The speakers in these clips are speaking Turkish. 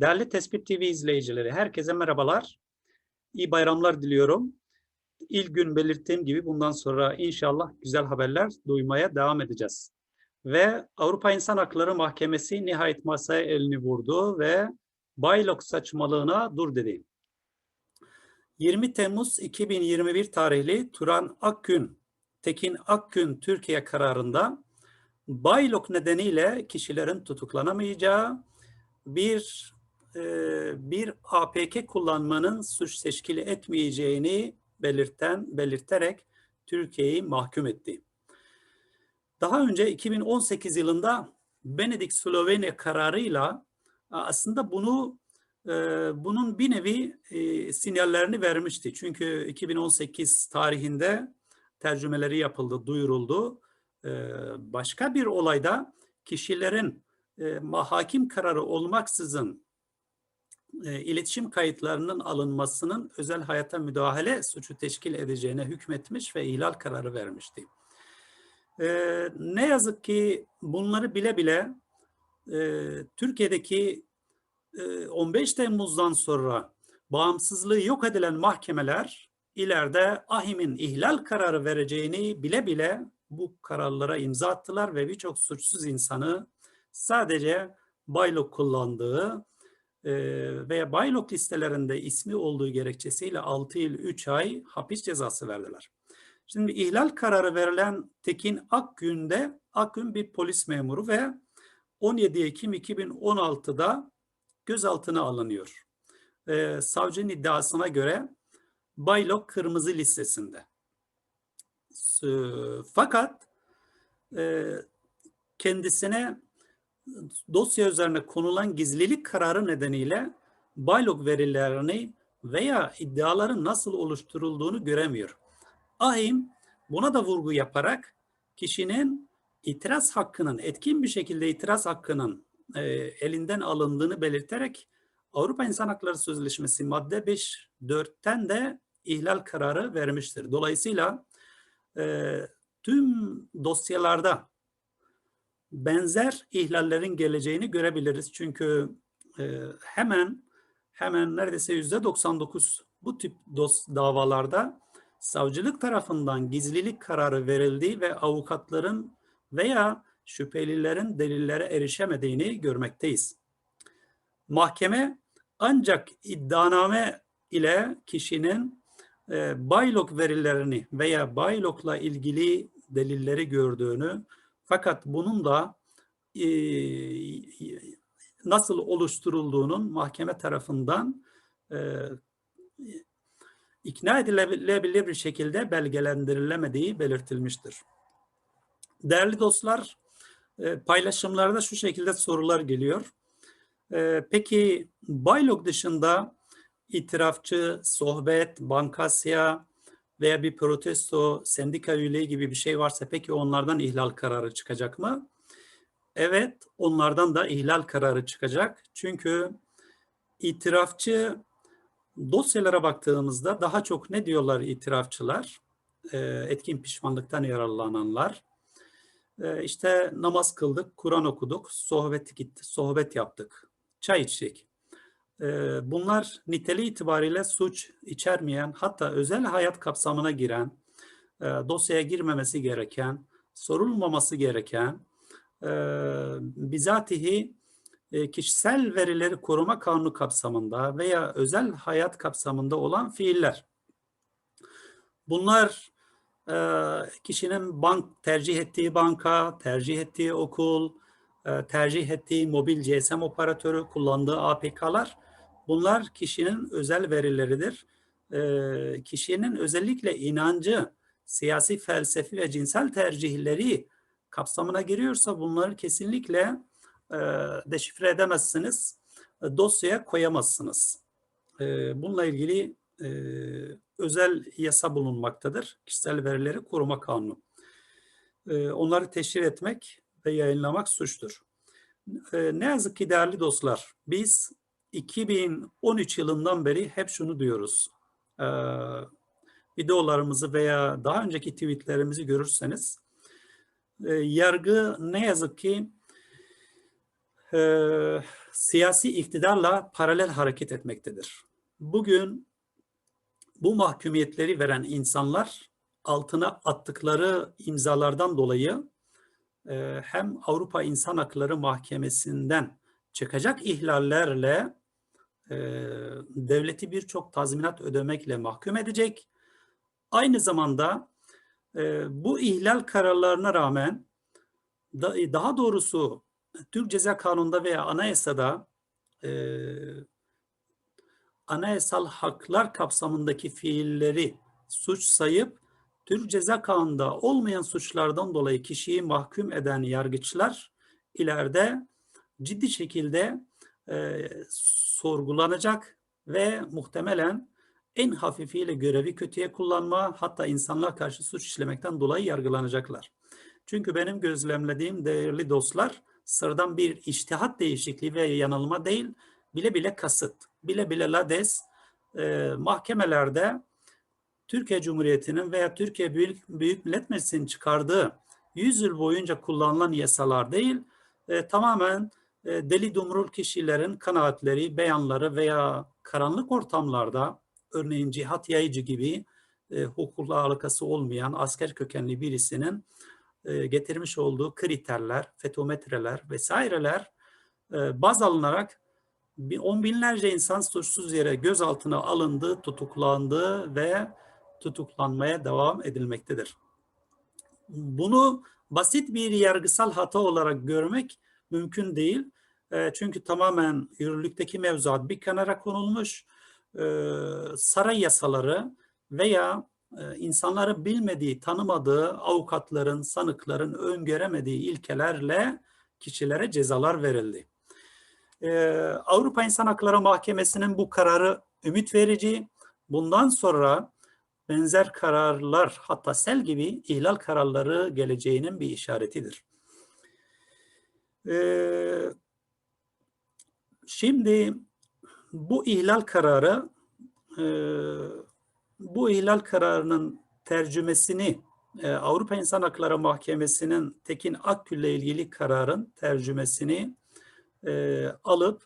Değerli Tespit TV izleyicileri, herkese merhabalar. İyi bayramlar diliyorum. İlk gün belirttiğim gibi bundan sonra inşallah güzel haberler duymaya devam edeceğiz. Ve Avrupa İnsan Hakları Mahkemesi nihayet masaya elini vurdu ve Baylok saçmalığına dur dedi. 20 Temmuz 2021 tarihli Turan Akgün, Tekin Akgün Türkiye kararında Baylok nedeniyle kişilerin tutuklanamayacağı bir e, bir APK kullanmanın suç teşkil etmeyeceğini belirten belirterek Türkiye'yi mahkum etti. Daha önce 2018 yılında Benedik Slovenya kararıyla aslında bunu e, bunun bir nevi e, sinyallerini vermişti. Çünkü 2018 tarihinde tercümeleri yapıldı, duyuruldu. Başka bir olayda kişilerin e, kararı olmaksızın e, iletişim kayıtlarının alınmasının özel hayata müdahale suçu teşkil edeceğine hükmetmiş ve ihlal kararı vermişti. E, ne yazık ki bunları bile bile e, Türkiye'deki e, 15 Temmuz'dan sonra bağımsızlığı yok edilen mahkemeler ileride AHİM'in ihlal kararı vereceğini bile bile bu kararlara imza attılar ve birçok suçsuz insanı sadece baylok kullandığı e, veya baylok listelerinde ismi olduğu gerekçesiyle 6 yıl 3 ay hapis cezası verdiler. Şimdi ihlal kararı verilen Tekin Akgün'de Akgün bir polis memuru ve 17 Ekim 2016'da gözaltına alınıyor. E, savcının iddiasına göre baylok kırmızı listesinde. Fakat e, kendisine dosya üzerine konulan gizlilik kararı nedeniyle baylok verilerini veya iddiaların nasıl oluşturulduğunu göremiyor. Ahim buna da vurgu yaparak kişinin itiraz hakkının, etkin bir şekilde itiraz hakkının e, elinden alındığını belirterek Avrupa İnsan Hakları Sözleşmesi madde 5.4'ten de ihlal kararı vermiştir. Dolayısıyla e, tüm dosyalarda benzer ihlallerin geleceğini görebiliriz. Çünkü e, hemen hemen neredeyse yüzde 99 bu tip dos davalarda savcılık tarafından gizlilik kararı verildiği ve avukatların veya şüphelilerin delillere erişemediğini görmekteyiz. Mahkeme ancak iddianame ile kişinin e, baylok verilerini veya baylokla ilgili delilleri gördüğünü fakat bunun da e, nasıl oluşturulduğunun mahkeme tarafından e, ikna edilebilir bir şekilde belgelendirilemediği belirtilmiştir. Değerli dostlar, e, paylaşımlarda şu şekilde sorular geliyor. Peki Baylok dışında itirafçı, sohbet, bankasya, veya bir protesto, sendika üyeliği gibi bir şey varsa peki onlardan ihlal kararı çıkacak mı? Evet, onlardan da ihlal kararı çıkacak. Çünkü itirafçı dosyalara baktığımızda daha çok ne diyorlar itirafçılar? Ee, etkin pişmanlıktan yararlananlar. Ee, işte namaz kıldık, Kur'an okuduk, sohbet gitti, sohbet yaptık, çay içtik. Ee, bunlar niteliği itibariyle suç içermeyen hatta özel hayat kapsamına giren, e, dosyaya girmemesi gereken, sorulmaması gereken, e, bizatihi e, kişisel verileri koruma kanunu kapsamında veya özel hayat kapsamında olan fiiller. Bunlar kişinin bank tercih ettiği banka, tercih ettiği okul, tercih ettiği mobil GSM operatörü, kullandığı APK'lar Bunlar kişinin özel verileridir. E, kişinin özellikle inancı, siyasi felsefi ve cinsel tercihleri kapsamına giriyorsa bunları kesinlikle e, deşifre edemezsiniz, e, dosyaya koyamazsınız. E, bununla ilgili e, özel yasa bulunmaktadır. Kişisel verileri koruma kanunu. E, onları teşhir etmek ve yayınlamak suçtur. E, ne yazık ki değerli dostlar, biz 2013 yılından beri hep şunu diyoruz. Ee, videolarımızı veya daha önceki tweetlerimizi görürseniz e, yargı ne yazık ki e, siyasi iktidarla paralel hareket etmektedir. Bugün bu mahkumiyetleri veren insanlar altına attıkları imzalardan dolayı e, hem Avrupa İnsan Hakları Mahkemesi'nden çıkacak ihlallerle e, devleti birçok tazminat ödemekle mahkum edecek. Aynı zamanda e, bu ihlal kararlarına rağmen daha doğrusu Türk Ceza Kanunu'nda veya anayasada anayasal haklar kapsamındaki fiilleri suç sayıp Türk Ceza Kanunu'nda olmayan suçlardan dolayı kişiyi mahkum eden yargıçlar ileride ciddi şekilde e, sorgulanacak ve muhtemelen en hafifiyle görevi kötüye kullanma hatta insanlar karşı suç işlemekten dolayı yargılanacaklar. Çünkü benim gözlemlediğim değerli dostlar sıradan bir iştihat değişikliği ve yanılma değil, bile bile kasıt, bile bile lades e, mahkemelerde Türkiye Cumhuriyeti'nin veya Türkiye Büyük, Büyük Millet Meclisi'nin çıkardığı 100 yıl boyunca kullanılan yasalar değil, e, tamamen deli dumrul kişilerin kanaatleri, beyanları veya karanlık ortamlarda örneğin cihat yayıcı gibi e, hukukla alakası olmayan asker kökenli birisinin e, getirmiş olduğu kriterler, fetometreler vesaireler e, baz alınarak on binlerce insan suçsuz yere gözaltına alındı, tutuklandı ve tutuklanmaya devam edilmektedir. Bunu basit bir yargısal hata olarak görmek mümkün değil. E, çünkü tamamen yürürlükteki mevzuat bir kenara konulmuş, e, saray yasaları veya e, insanların bilmediği, tanımadığı avukatların, sanıkların öngöremediği ilkelerle kişilere cezalar verildi. Avrupa İnsan Hakları Mahkemesi'nin bu kararı ümit verici. Bundan sonra benzer kararlar hatta sel gibi ihlal kararları geleceğinin bir işaretidir. Ee, şimdi bu ihlal kararı e, bu ihlal kararının tercümesini e, Avrupa İnsan Hakları Mahkemesi'nin Tekin Akgül ilgili kararın tercümesini e, alıp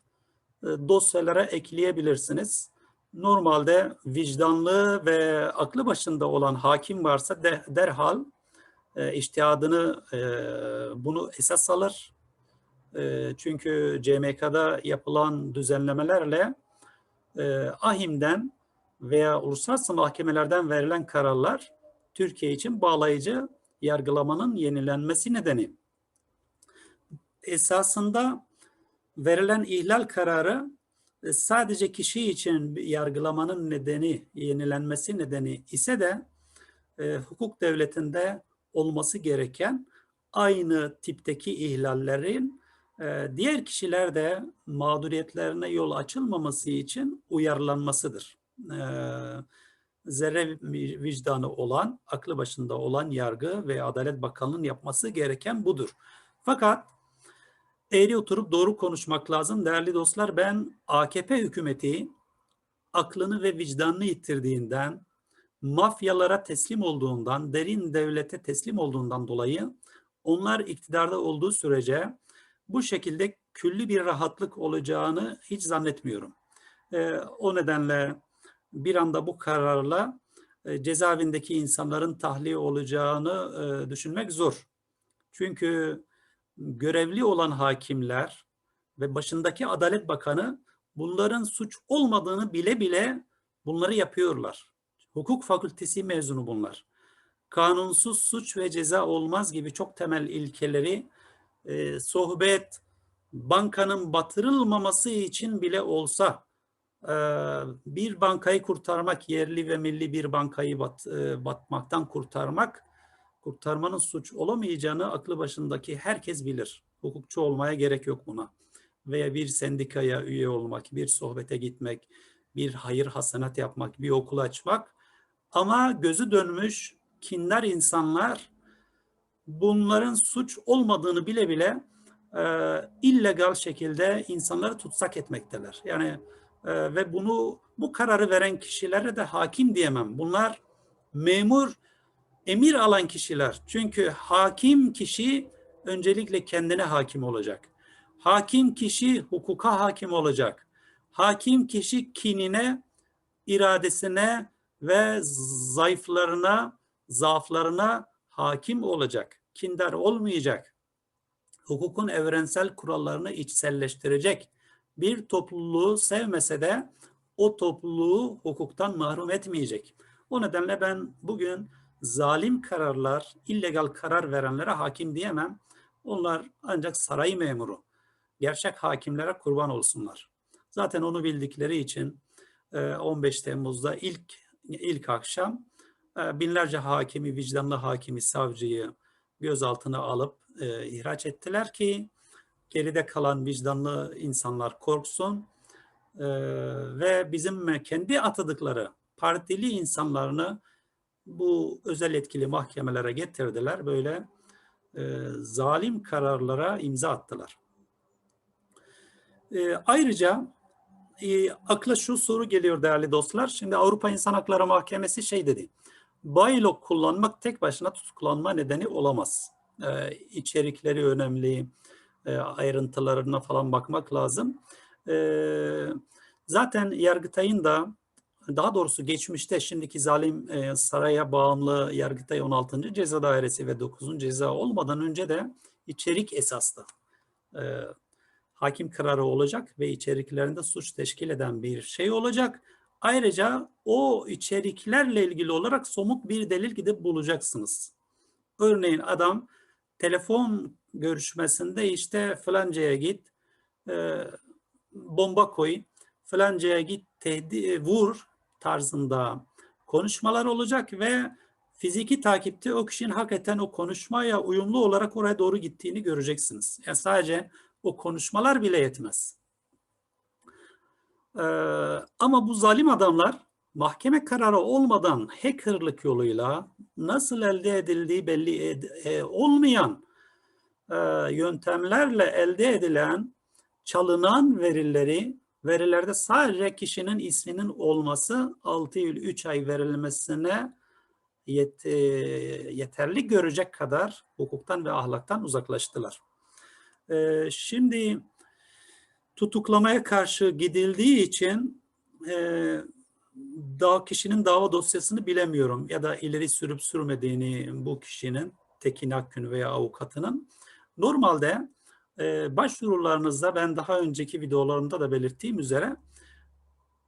e, dosyalara ekleyebilirsiniz. Normalde vicdanlı ve aklı başında olan hakim varsa de, derhal e, iştihadını e, bunu esas alır. E, çünkü CMK'da yapılan düzenlemelerle e, AHİM'den veya uluslararası mahkemelerden verilen kararlar Türkiye için bağlayıcı yargılamanın yenilenmesi nedeni. Esasında verilen ihlal kararı e, sadece kişi için yargılamanın nedeni, yenilenmesi nedeni ise de e, hukuk devletinde olması gereken aynı tipteki ihlallerin e, diğer kişilerde mağduriyetlerine yol açılmaması için uyarlanmasıdır. E, zerre vicdanı olan, aklı başında olan yargı ve Adalet Bakanlığı'nın yapması gereken budur. Fakat eğri oturup doğru konuşmak lazım. Değerli dostlar ben AKP hükümeti aklını ve vicdanını yitirdiğinden, mafyalara teslim olduğundan, derin devlete teslim olduğundan dolayı onlar iktidarda olduğu sürece bu şekilde külli bir rahatlık olacağını hiç zannetmiyorum. E, o nedenle bir anda bu kararla e, cezaevindeki insanların tahliye olacağını e, düşünmek zor. Çünkü görevli olan hakimler ve başındaki Adalet Bakanı bunların suç olmadığını bile bile bunları yapıyorlar. Hukuk fakültesi mezunu bunlar. Kanunsuz suç ve ceza olmaz gibi çok temel ilkeleri e, sohbet, bankanın batırılmaması için bile olsa e, bir bankayı kurtarmak, yerli ve milli bir bankayı bat, e, batmaktan kurtarmak kurtarmanın suç olamayacağını aklı başındaki herkes bilir. Hukukçu olmaya gerek yok buna. Veya bir sendikaya üye olmak, bir sohbete gitmek, bir hayır hasenat yapmak, bir okul açmak. Ama gözü dönmüş kindar insanlar bunların suç olmadığını bile bile e, illegal şekilde insanları tutsak etmekteler. Yani e, ve bunu bu kararı veren kişilere de hakim diyemem. Bunlar memur emir alan kişiler. Çünkü hakim kişi öncelikle kendine hakim olacak. Hakim kişi hukuka hakim olacak. Hakim kişi kinine, iradesine ve zayıflarına, zaaflarına hakim olacak. Kindar olmayacak. Hukukun evrensel kurallarını içselleştirecek. Bir topluluğu sevmese de o topluluğu hukuktan mahrum etmeyecek. O nedenle ben bugün zalim kararlar, illegal karar verenlere hakim diyemem. Onlar ancak saray memuru. Gerçek hakimlere kurban olsunlar. Zaten onu bildikleri için 15 Temmuz'da ilk ilk akşam binlerce hakimi, vicdanlı hakimi, savcıyı gözaltına alıp e, ihraç ettiler ki geride kalan vicdanlı insanlar korksun e, ve bizim kendi atadıkları partili insanlarını bu özel etkili mahkemelere getirdiler. Böyle e, zalim kararlara imza attılar. E, ayrıca e, akla şu soru geliyor değerli dostlar. Şimdi Avrupa İnsan Hakları Mahkemesi şey dedi. Baylok kullanmak tek başına tutuklanma nedeni olamaz. E, içerikleri önemli, e, ayrıntılarına falan bakmak lazım. E, zaten Yargıtay'ın da daha doğrusu geçmişte şimdiki zalim e, saraya bağımlı Yargıtay 16. Ceza Dairesi ve 9. Ceza olmadan önce de içerik esaslı e, hakim kararı olacak ve içeriklerinde suç teşkil eden bir şey olacak. Ayrıca o içeriklerle ilgili olarak somut bir delil gidip bulacaksınız. Örneğin adam telefon görüşmesinde işte falancaya git, e, bomba koy, falancaya git, tehdi, vur tarzında konuşmalar olacak ve fiziki takipte o kişinin hakikaten o konuşmaya uyumlu olarak oraya doğru gittiğini göreceksiniz. Yani sadece o konuşmalar bile yetmez. Ee, ama bu zalim adamlar mahkeme kararı olmadan hackerlık yoluyla nasıl elde edildiği belli ed- e, olmayan e, yöntemlerle elde edilen çalınan verileri verilerde sadece kişinin isminin olması 6 yıl 3 ay verilmesine yet, e, yeterli görecek kadar hukuktan ve ahlaktan uzaklaştılar. E, şimdi tutuklamaya karşı gidildiği için e, daha kişinin dava dosyasını bilemiyorum ya da ileri sürüp sürmediğini bu kişinin Tekin Akgün veya avukatının. Normalde e, başvurularınızda ben daha önceki videolarımda da belirttiğim üzere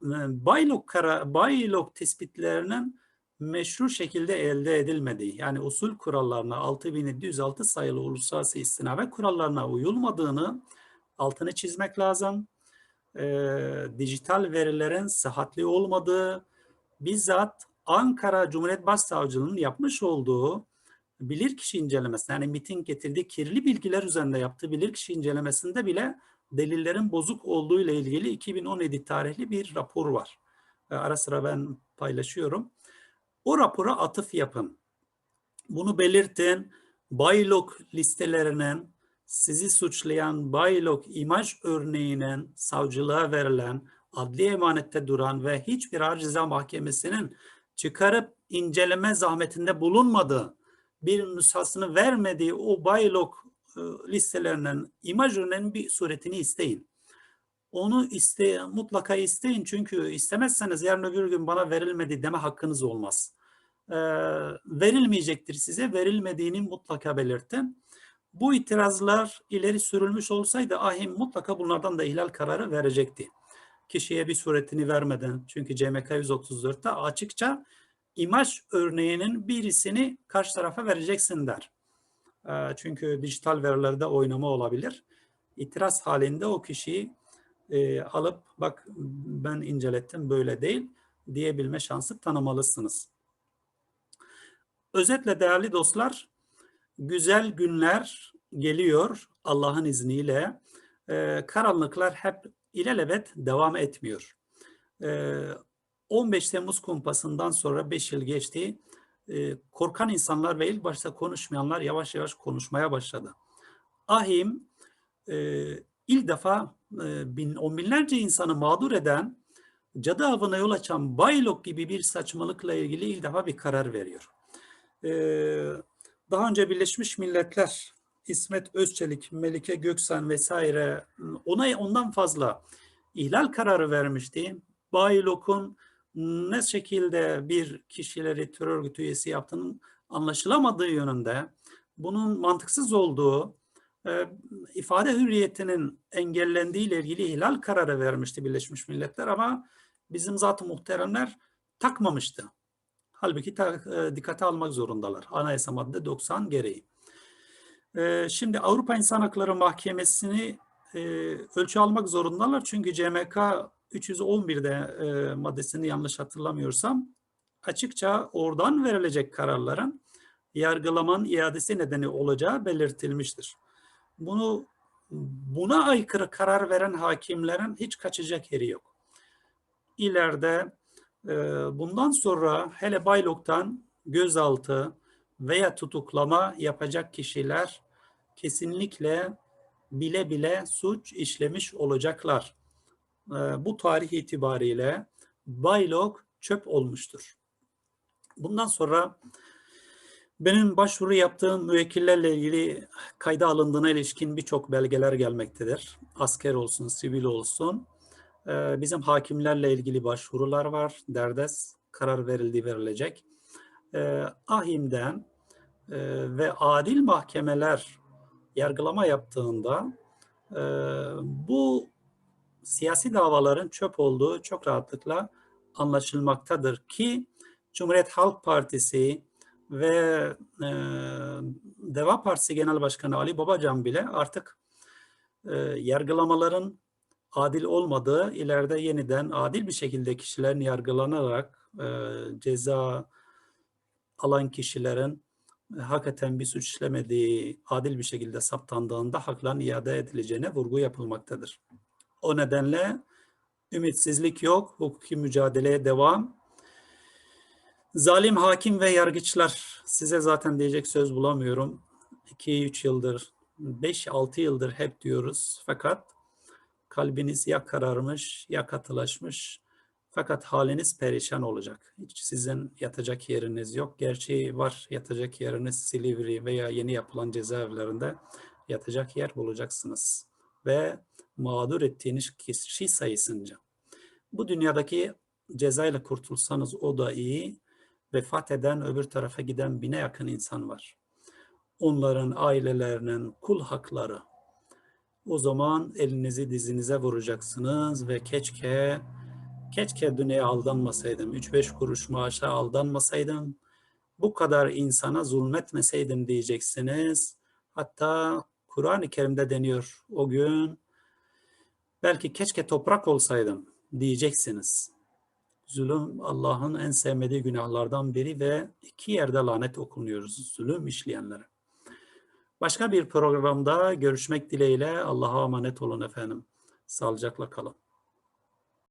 e, baylok kara baylok tespitlerinin meşru şekilde elde edilmediği yani usul kurallarına 6706 sayılı uluslararası istinabe kurallarına uyulmadığını altını çizmek lazım. E, dijital verilerin sıhhatli olmadığı, bizzat Ankara Cumhuriyet Başsavcılığı'nın yapmış olduğu bilirkişi incelemesi, yani MIT'in getirdiği kirli bilgiler üzerinde yaptığı bilirkişi incelemesinde bile delillerin bozuk olduğu ile ilgili 2017 tarihli bir rapor var. E, ara sıra ben paylaşıyorum. O rapora atıf yapın. Bunu belirtin. Baylok listelerinin sizi suçlayan Baylok imaj örneğinin savcılığa verilen, adli emanette duran ve hiçbir ağır mahkemesinin çıkarıp inceleme zahmetinde bulunmadığı, bir nüshasını vermediği o Baylok e, listelerinin imaj örneğinin bir suretini isteyin. Onu iste, mutlaka isteyin çünkü istemezseniz yarın öbür gün bana verilmedi deme hakkınız olmaz. Ee, verilmeyecektir size, verilmediğini mutlaka belirtin. Bu itirazlar ileri sürülmüş olsaydı ahim mutlaka bunlardan da ihlal kararı verecekti. Kişiye bir suretini vermeden çünkü CMK 134'te açıkça imaj örneğinin birisini karşı tarafa vereceksin der. Ee, çünkü dijital verilerde oynama olabilir. İtiraz halinde o kişiyi e, alıp bak ben incelettim böyle değil diyebilme şansı tanımalısınız. Özetle değerli dostlar güzel günler geliyor Allah'ın izniyle. Ee, karanlıklar hep ilelebet devam etmiyor. Ee, 15 Temmuz kumpasından sonra 5 yıl geçti. Ee, korkan insanlar ve ilk başta konuşmayanlar yavaş yavaş konuşmaya başladı. Ahim e, ilk defa e, bin, on binlerce insanı mağdur eden cadı avına yol açan Baylok gibi bir saçmalıkla ilgili ilk defa bir karar veriyor. Ee, daha önce Birleşmiş Milletler İsmet Özçelik, Melike Göksen vesaire ona ondan fazla ihlal kararı vermişti. Baylok'un ne şekilde bir kişileri terör örgütü üyesi yaptığının anlaşılamadığı yönünde bunun mantıksız olduğu e, ifade hürriyetinin engellendiği ile ilgili ihlal kararı vermişti Birleşmiş Milletler ama bizim zat-ı muhteremler takmamıştı. Halbuki ta, e, dikkate almak zorundalar. Anayasa madde 90 gereği. E, şimdi Avrupa İnsan Hakları Mahkemesi'ni e, ölçü almak zorundalar. Çünkü CMK 311'de e, maddesini yanlış hatırlamıyorsam açıkça oradan verilecek kararların yargılamanın iadesi nedeni olacağı belirtilmiştir. Bunu buna aykırı karar veren hakimlerin hiç kaçacak yeri yok. İleride bundan sonra hele Baylok'tan gözaltı veya tutuklama yapacak kişiler kesinlikle bile bile suç işlemiş olacaklar. E, bu tarih itibariyle Baylok çöp olmuştur. Bundan sonra benim başvuru yaptığım müvekkillerle ilgili kayda alındığına ilişkin birçok belgeler gelmektedir. Asker olsun, sivil olsun. Ee, bizim hakimlerle ilgili başvurular var. Derdest karar verildi verilecek. Ee, ahimden e, ve adil mahkemeler yargılama yaptığında e, bu siyasi davaların çöp olduğu çok rahatlıkla anlaşılmaktadır ki Cumhuriyet Halk Partisi ve e, Deva Partisi Genel Başkanı Ali Babacan bile artık e, yargılamaların adil olmadığı, ileride yeniden adil bir şekilde kişilerin yargılanarak e, ceza alan kişilerin e, hakikaten bir suç işlemediği adil bir şekilde saptandığında hakların iade edileceğine vurgu yapılmaktadır. O nedenle ümitsizlik yok, hukuki mücadeleye devam. Zalim hakim ve yargıçlar, size zaten diyecek söz bulamıyorum. 2-3 yıldır, 5-6 yıldır hep diyoruz. Fakat kalbiniz ya kararmış ya katılaşmış. Fakat haliniz perişan olacak. Hiç sizin yatacak yeriniz yok. Gerçi var yatacak yeriniz Silivri veya yeni yapılan cezaevlerinde yatacak yer bulacaksınız. Ve mağdur ettiğiniz kişi sayısınca. Bu dünyadaki cezayla kurtulsanız o da iyi. Vefat eden öbür tarafa giden bine yakın insan var. Onların ailelerinin kul hakları. O zaman elinizi dizinize vuracaksınız ve keşke keşke dünyaya aldanmasaydım. 3-5 kuruş maaşa aldanmasaydım. Bu kadar insana zulmetmeseydim diyeceksiniz. Hatta Kur'an-ı Kerim'de deniyor o gün belki keşke toprak olsaydım diyeceksiniz. Zulüm Allah'ın en sevmediği günahlardan biri ve iki yerde lanet okunuyoruz zulüm işleyenlere. Başka bir programda görüşmek dileğiyle Allah'a emanet olun efendim. Sağlıcakla kalın.